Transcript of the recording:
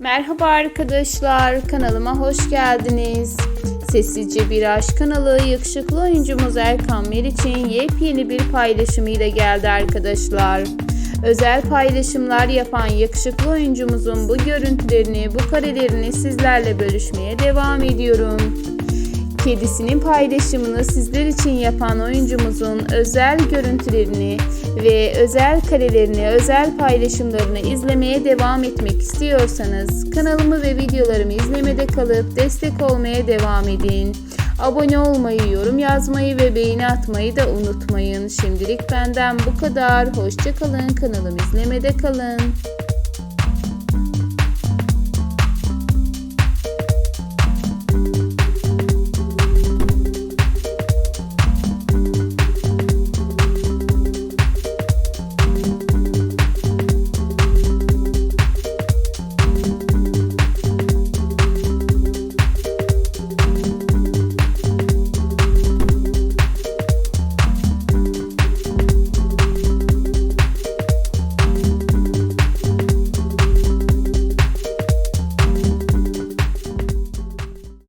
Merhaba arkadaşlar, kanalıma hoş geldiniz. Sessizce Bir Aşk kanalı yakışıklı oyuncumuz Erkan Meriç'in yepyeni bir paylaşımıyla geldi arkadaşlar. Özel paylaşımlar yapan yakışıklı oyuncumuzun bu görüntülerini, bu karelerini sizlerle bölüşmeye devam ediyorum. Kedisinin paylaşımını sizler için yapan oyuncumuzun özel görüntülerini ve özel karelerini, özel paylaşımlarını izlemeye devam etmek istiyorsanız kanalımı ve videolarımı izlemede kalıp destek olmaya devam edin. Abone olmayı, yorum yazmayı ve beğeni atmayı da unutmayın. Şimdilik benden bu kadar. Hoşçakalın. Kanalımı izlemede kalın.